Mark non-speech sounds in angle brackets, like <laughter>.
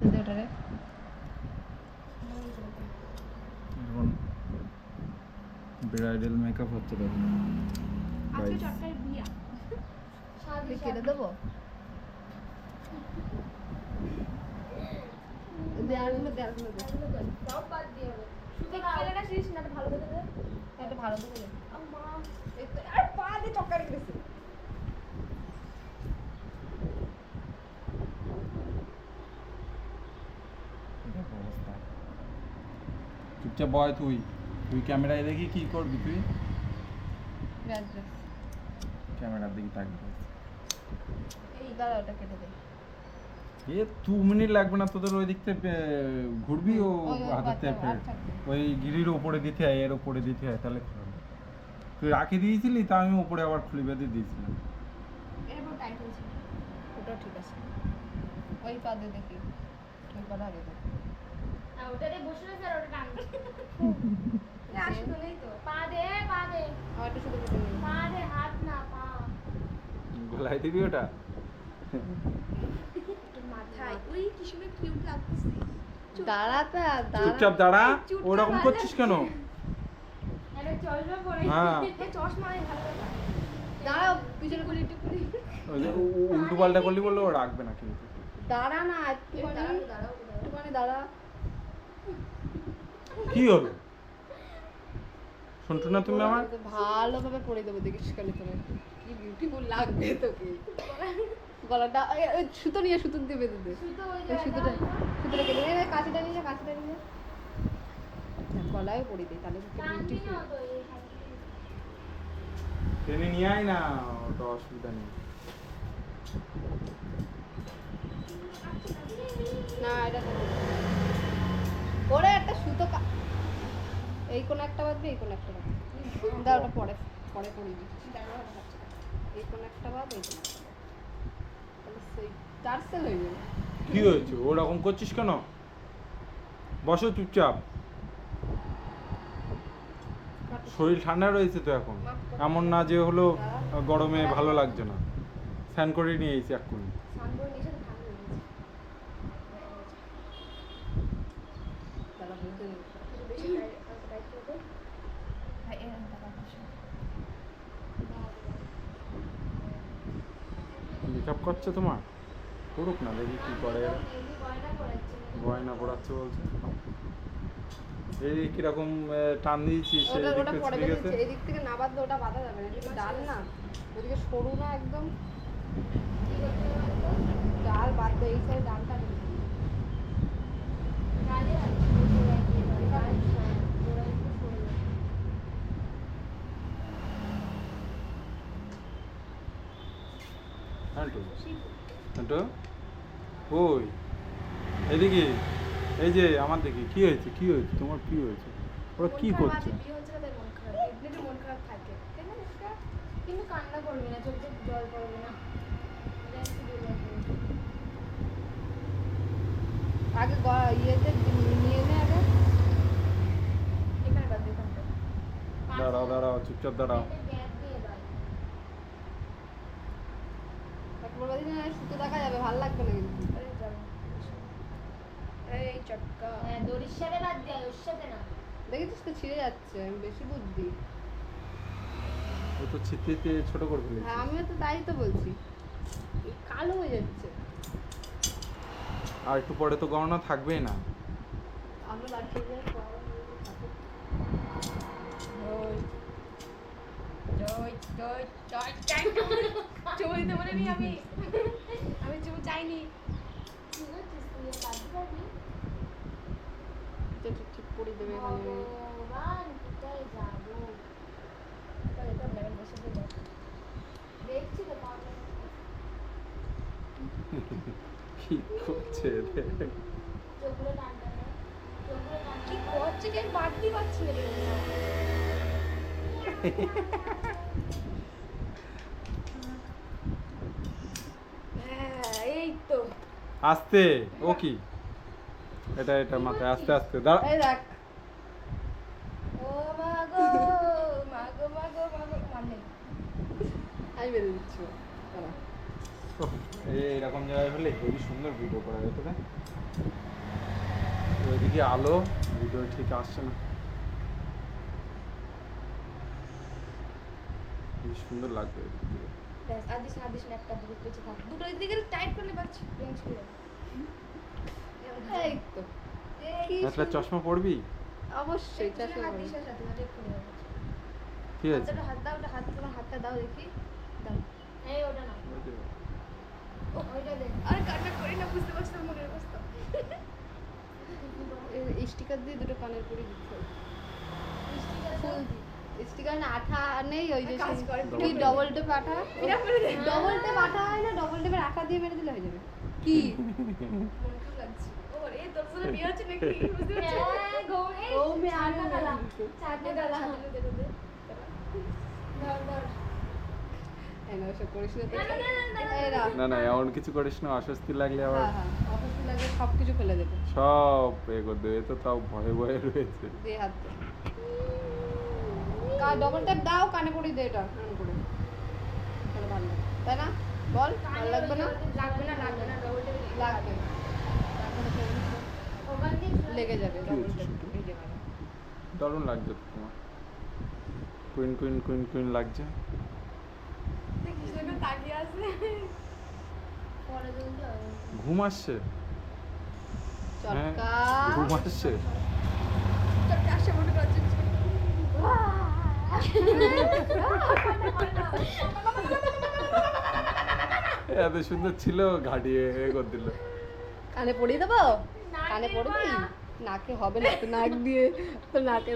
ওটারে এখন bridal makeup হচ্ছে দেখুন আজকে চারটায় বিয়া। তুই কেটে দেবো? দেয়ালগুলো দেয়ালগুলো সব বাদ দিয়ে হবে শুধু কেলেটা শেষ না এটা ভালো করে দে। একটা ভালো দেবো দে। আম্মা আর পা দিয়ে চক্কা রেখে দিছে দেখো অবস্থা চুপচাপ বয় তুই। তুই ক্যামেরায় দেখি কি করবি তুই? ক্যামেরার দিকে থাকবি এই দাঁড়া ওটা কেটে দে। এ দু মিনিট লাগবে না তোদের ওই দিক থেকে ঘুরবি ও হাতের থেকে? ওই গিরির ওপরে দিতে হয় এর ওপরে দিতে হয় তাহলে তুই রাখে দিয়েছিলি তা আমি ওপরে আবার খুলে বেঁধে দিয়েছিলাম। ওটাও ঠিক আছে। ওই পা দে দেখি। ওই পা আগে দে আর ওটাতে বসে রয়েছে আর ওটা টানবে। <laughs> আসলে নেই তো। পা দে পা দে। আমার শুধু পা দে হাত না পা। গলায় দিবি ওটা? মাথায়। ওই কি সুন্দর কিউট লাগতেছে। দাঁড়াতে দাঁড়া। চুপচাপ দাঁড়া। ওরকম করছিস কেন? আরে চশমা পরে। হ্যাঁ। চশমা ভালো দাঁড়াও পিছনে উ- উল্টো পাল্টা করলি বললে ও রাখবে না কিন্তু। দাঁড়া না দাঁড়াও দাঁড়া। কি হবে? শুনছো না তুমি আমার? ভালোভাবে পরে দেবো দেখিস খালি তুমি কি বিউটিফুল লাগবে তোকে। গলাটা সুতো নিয়ে সুতো দিয়ে বেঁধে দে সুতোটা সুতোটা কেটে দে এই কাঁচিটা নিয়ে যা, কাঁচিটা নিয়ে গলায় পরে দিই তাহলে বিউটিফুল ট্রেনে নিয়ে আয় না ওটা অসুবিধা নেই। না এটা ওরে একটা সুতো কা- এই কোন একটা বাদ এই কোন একটা বাদ দা। ওটা পরে পরে পরে দিই এই কোন একটা বাদ এই কোন একটা তাহলে সেল হয়ে যাবে। কি হয়েছে? ওরকম করছিস কেন? বসো চুপচাপ। শরীর ঠান্ডা রয়েছে তো এখন? এমন না যে হলো গরমে ভালো লাগছে না। স্নান করে নিয়ে এসেছি এক্ষুনি সানবোর্ড নিয়ে সাথে ঠান্ডা লেগেছে দাঁড়া বুঝতে নেই বেশি টাইট টাইট করে দে ভাই এরকম টাকা পয়সা করছে তোমার? করুক না দেখি কি করে। গয়না পড়াচ্ছে বলছে। এই কীরকম টান দিয়েছিস এদিক থেকে না বাঁধলে ওটা বাঁধা যাবে না। ডাল না ওদিকে সরু না একদম। বাদ ডাল বাদ এই সাইড ডালটা নেই। গালে আছে, গোড়ায় দিয়ে ধরে, গাল, হ্যাঁ, গোড়ায় একটু সরে যাবে। ওই এদিকে এই যে আমার দিকে। কি হয়েছে? কি হয়েছে? তোমার কি হয়েছে? ওরা কি করছে? মন মন? কিন্তু কান্না করবি না চোখ জল পড়বে না। আগে ইয়েতে নিয়ে নে আগে। এখানে। দাঁড়াও দাঁড়াও চুপচাপ দাঁড়াও পেটে গ্যাপ দিয়ে দাও। না সুতো দেখা যাবে ভালো লাগবে না কিন্তু। এই চটকা। হ্যাঁ দড়ির সাথে বাদ দেয় ওর সাথে না। দেখেছিস তো ছিঁড়ে যাচ্ছে আমি বেশি বুদ্ধি। ও তো ছিটতে ছোট করে ফেলেছে। হ্যাঁ আমিও তো তাই তো বলছি। এই কালো হয়ে যাচ্ছে। আর একটু পরে তো গহনা থাকবেই না। আমরা চুমু আমি আমি চুমু চাইনি কি ঠিক ঠিক পড়ে দেবে এখানে। ভগবান কোথায় যাব? তাহলে তো লেভেল বসে <laughs> দেবো দেখছি তো পাবো কি করছে এদের? চোখগুলো টানটা না চোখগুলো কি টানটা করছে কি আমি বাদ দিয়ে পাচ্ছি না রে হ্যাঁ এই তো আস্তে ও কি? এটা এটা মাথায় আস্তে আস্তে দাঁড়া। এই দেখ। ও মা গো মা গো মা গো মা গো মানে আমি বেঁধে দিচ্ছি এই এরকম জায়গায় হলে হেবি সুন্দর ভিডিও করা যেত না ওইদিকে আলো ভিডিও ঠিক আসছে না। সুন্দর লাগবে। ব্যাস আর দিস না দিস না একটা দুটো পেছে থাক। দুটো দিকে টাইট করলে বাচ্চা পেন ছিল এই তো। একটা চশমা পড়বি অবশ্যই চাষে হাত দিস সাথে সাথে একটু নিয়ে যাবে কি আছে। হাতটা হাত দাও ওটা হাত তোমার হাতটা দাও দেখি। দাও। এই ওটা না ওইটা দে। আরে কান্না করি না বুঝতে পারছি মনের অবস্থা। স্টিকার দিয়ে দুটো কানের করে দিতে ফুল স্টিকার না আঠা নেই ওই যে কি ডবল টেপ আঠা? ডবল টেপ আঠা হয় না ডবল টেপের আঠা দিয়ে মেরে দিলে হয়ে যাবে। কি? <laughs> হ্যাঁ। না না এমন কিছু করিস না অস্বস্তি লাগলে আবার হ্যাঁ হ্যাঁ অফিসে লাগে সব কিছু ফেলে দেবে। সব এ করে দেবে এ তো তাও ভয়ে ভয়ে রয়েছে। ডবল টেপ দাও কানে পড়ি দে এটা। এরকম করে তাহলে ভালো লাগবে। তাই না? বল ভালো লাগবে না? লাগবে না লাগবে না ডবল টেপ লাগবে। লেগে যাবে ডবল হয়েছে এই যে ভালো। দারুণ লাগছে তোমার। কুইন কুইন কুইন কুইন লাগছে। ঘুম আসছে? হ্যাঁ ঘুম আসছে তোর কাছে মনে করছিস এত সুন্দর ছিল ঘাটিয়ে করে দিল। কানে পড়িয়ে দেবো? কানে পড়বি নাকে হবে না তো নাক দিয়ে নাকে